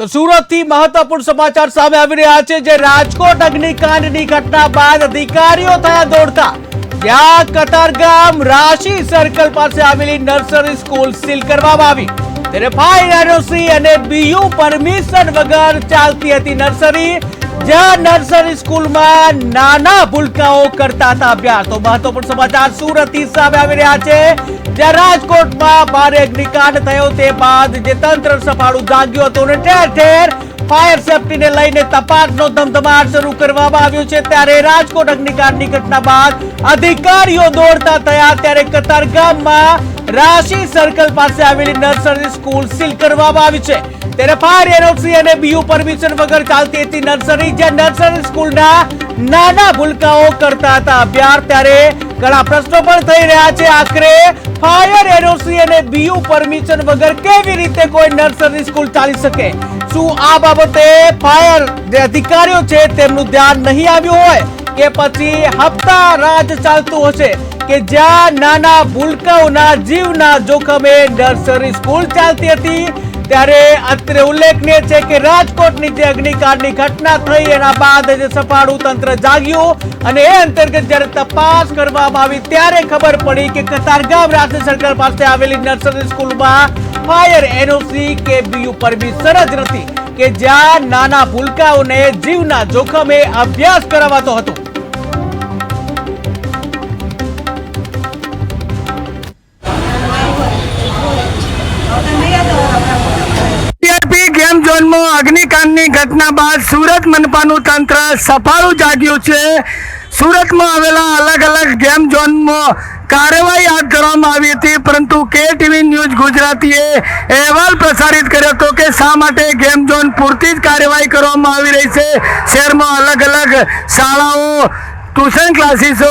તો સુરતથી મહત્વપૂર્ણ સમાચાર સામે આવી રહ્યા છે, જે રાજકોટ અગ્નિકાંડની ઘટના બાદ અધિકારીઓ થયા દોડતા. ત્યાં કતારગામ રાશિ સર્કલ પાસે આવેલી નર્સરી સ્કૂલ સીલ કરવામાં આવી. ત્યારે ફાયર એનઓસી અને બીયુ પરમિશન વગર ચાલતી હતી નર્સરી. જ્યાં નર્સરી સ્કૂલમાં નાના ભૂલકાઓ કરતા હતા અભ્યાસ. તો મહત્વપૂર્ણ સમાચાર સુરતથી સામે આવી રહ્યા છે. જ્યાં રાજકોટમાં ભારે અગ્નિકાંડ થયો તે બાદ જે તંત્ર સફાળું જાગ્યું હતું અને ઠેર ઠેર ફાયર સેફટીને લઈને તપાસનો ધમધમાટ શરૂ કરવામાં આવ્યો છે. ત્યારે રાજકોટ અગ્નિકાંડની ઘટના બાદ અધિકારીઓ દોડતા થયા. ત્યારે કતારગામમાં રાશિ સર્કલ પાસે આવેલી નર્સરી સ્કૂલ સીલ કરવામાં આવી છે. ત્યારે ફાયર એનઓસી અને બીયુ પરમિશન વગર ચાલતી હતી નર્સરી જ્યાં નર્સરી સ્કૂલના નાના ભૂલકાઓ કરતા હતા. અભ્યાર ત્યારે ઘણા પ્રશ્નો પણ થઈ રહ્યા છે. આખરે ફાયર એનઓસી અને બીયુ પરમિશન વગર કેવી રીતે કોઈ નર્સરી સ્કૂલ ચાલી શકે? શું આ બાબતે ફાયર જે અધિકારીઓ છે તેમનું ધ્યાન નહીં આવ્યું હોય? કે પછી હપ્તા રાજ ચાલતું હશે? કે જ્યાં નાના ભૂલકાઓના જીવના જોખમે નર્સરી સ્કૂલ ચાલતી હતી, ત્યારે અત્રે ઉલ્લેખનીય છે કે રાજકોટની જે અગ્નિકાંડની ઘટના થઈ, એના બાદ જે સફાળું તંત્ર જાગ્યું અને એ અંતર્ગત જ્યારે તપાસ કરવામાં આવી, ત્યારે ખબર પડી કે કતારગામ રાજ્ય સરકાર પાસે આવેલી નર્સરી સ્કૂલમાં ફાયર એનઓસી કે બીયુ પરમિશન જ નથી કે જ્યાં નાના ભૂલકાઓને જીવના જોખમે અભ્યાસ કરાવાતો હતો. અગ્નિકાંડની ઘટના બાદ સુરત મનપાનું તંત્ર સફાળું જાગ્યું છે. સુરતમાં આવેલા અલગ અલગ ગેમ ઝોનમાં કાર્યવાહી હાથ ધરવામાં આવી હતી, પરંતુ કે ટીવી ન્યૂઝ ગુજરાતીએ અહેવાલ પ્રસારિત કર્યો હતો કે શા માટે ગેમ ઝોન પૂરતી જ કાર્યવાહી કરવામાં આવી રહી છે. શહેરમાં અલગ અલગ શાળાઓ ટ્યુશન ક્લાસીસો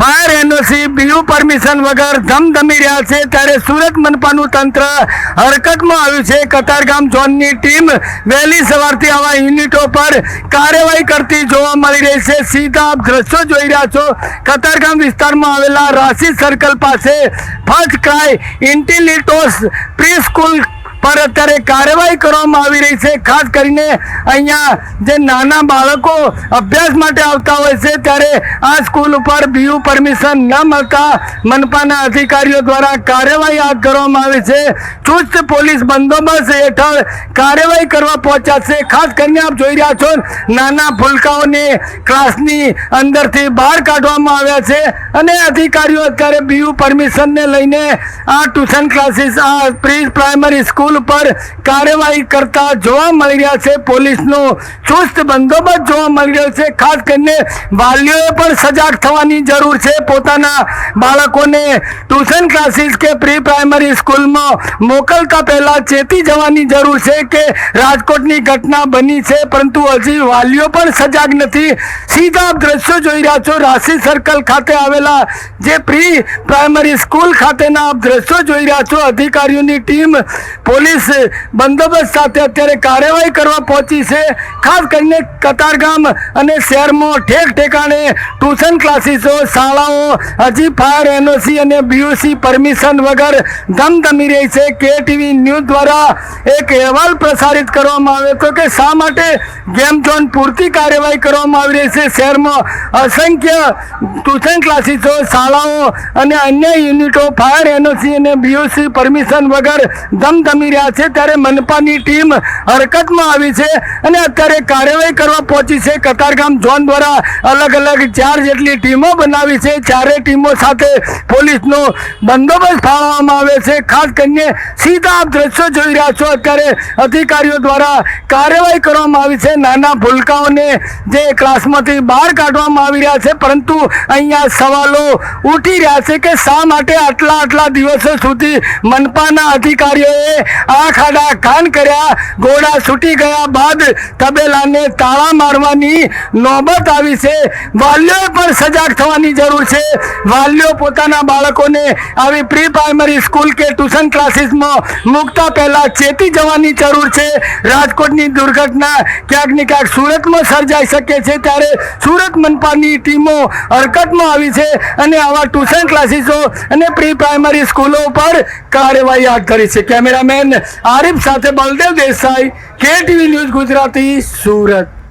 ફાયર એનઓસી બીયુ પરમિશન વગર ધમધમી રહ્યા છે. ત્યારે સુરત મનપાનું તંત્ર હરકતમાં આવ્યું છે. કતારગામ ઝોનની ટીમ વહેલી સવારથી આવા યુનિટો પર કાર્યવાહી કરતી જોવા મળી રહી છે. સીધા આપ દ્રશ્યો જોઈ રહ્યા છો. કતારગામ વિસ્તારમાં આવેલા રાશિ સર્કલ પાસે First Cry Intellitots pre school પર અત્યારે કાર્યવાહી કરવામાં આવી રહી છે. ખાસ કરીને અહીંયા જે નાના બાળકો અભ્યાસ માટે આવતા હોય છે, ત્યારે આ સ્કૂલ ઉપર બીયુ પરમિશન ન મળતા મનપાના અધિકારીઓ દ્વારા કાર્યવાહી હાથ ધરવામાં આવી છે. ચુસ્ત પોલીસ બંદોબસ્ત હેઠળ કાર્યવાહી કરવા પહોંચ્યા છે. ખાસ કરીને આપ જોઈ રહ્યા છો, નાના ભૂલકાઓને ક્લાસની અંદરથી બહાર કાઢવામાં આવ્યા છે અને અધિકારીઓ અત્યારે બીયુ પરમિશનને લઈને આ ટ્યુશન ક્લાસીસ, આ પ્રી પ્રાઇમરી સ્કૂલ પર કાર્યવાહી કરતા જોવા મળી રહ્યા છે. પોલીસનો ચુસ્ત બંદોબસ્ત જોવા મળી રહ્યો છે. ખાસ કરીને વાલીઓએ પણ સજાગ થવાની જરૂર છે. પોતાના બાળકોને ટ્યુશન ક્લાસીસ કે પ્રી પ્રાઇમરી સ્કૂલમાં મોકલતા પહેલાં ચેતી જવાની જરૂર છે કે રાજકોટની ઘટના બની છે. પરંતુ હજી વાલીઓ પણ સજાગ નથી. સીધા દ્રશ્યો જોઈ રહ્યા છો. રાશિ સર્કલ ખાતે આવેલા જે પ્રી પ્રાઇમરી સ્કૂલ ખાતેના દ્રશ્યો જોઈ રહ્યા છો. અધિકારીઓની ટીમ પોલીસ બંદોબસ્ત સાથે અત્યારે કાર્યવાહી કરવા પહોંચી છે. ખાસ કરીને કતારગામ અને શહેરમાં ઠેક ઠેકાણે ટ્યુશન ક્લાસીસો, શાળાઓ, હજી ફાયર એનઓસી અને બીયુસી પરમિશન વગર ધમધમી રહી છે. કે ટીવી ન્યૂઝ દ્વારા એક અહેવાલ પ્રસારિત કરવામાં આવ્યો હતો કે શા માટે ગેમ ઝોન પૂરતી કાર્યવાહી કરવામાં આવી રહી છે. શહેરમાં અસંખ્ય ટ્યુશન ક્લાસીસો, શાળાઓ અને અન્ય યુનિટો ફાયર એનઓસી અને બીયુસી પરમિશન વગર ધમધમી રહ્યા છે ત્યારે મનપાની ટીમ હરકતમાં આવી છે અને અત્યારે કાર્યવાહી કરવા પહોંચી છે. કતારગામ ઝોન દ્વારા અલગ અલગ ચાર જેટલી ટીમો બનાવી છે. ચારે ટીમો સાથે પોલીસનો બંદોબસ્ત ફાળવવામાં આવે છે. ખાસ કરીને સીધા આપ દ્રશ્યો જોઈ રહ્યા છો. અત્યારે અધિકારીઓ દ્વારા કાર્યવાહી કરવામાં આવી છે. નાના ભૂલકાઓને જે ક્લાસમાંથી બહાર કાઢવામાં આવી રહ્યા છે, પરંતુ અહીંયા સવાલો ઉઠી રહ્યા છે કે શા માટે આટલા આટલા દિવસો સુધી મનપાના અધિકારીઓએ આ ખાડા કાન કર્યા ઘોડા છૂટી ગયા બાદ તબેલાને તાળા મારવાની નોબત આવી છે. વાલીઓએ પણ સજાગ થવાની જરૂર છે. વાલીઓ પોતાના બાળકોને આવી પ્રી પ્રાઇમરી સ્કૂલ કે ટ્યુશન ક્લાસીસમાં મૂકતા પહેલાં ચેતી જવાની જરૂર છે. રાજકોટની દુર્ઘટના ક્યાંક ને ક્યાંક સુરતમાં સર્જાઈ શકે છે ત્યારે સુરત મનપાની ટીમો હરકતમાં આવી છે અને આવા ટ્યુશન ક્લાસીસો અને પ્રી પ્રાઇમરી સ્કૂલો પર કાર્યવાહી હાથ ધરી છે. કેમેરામેન આરિફ સાથે બલદેવ દેસાઈ કેટીવી ન્યૂઝ ગુજરાતી સુરત.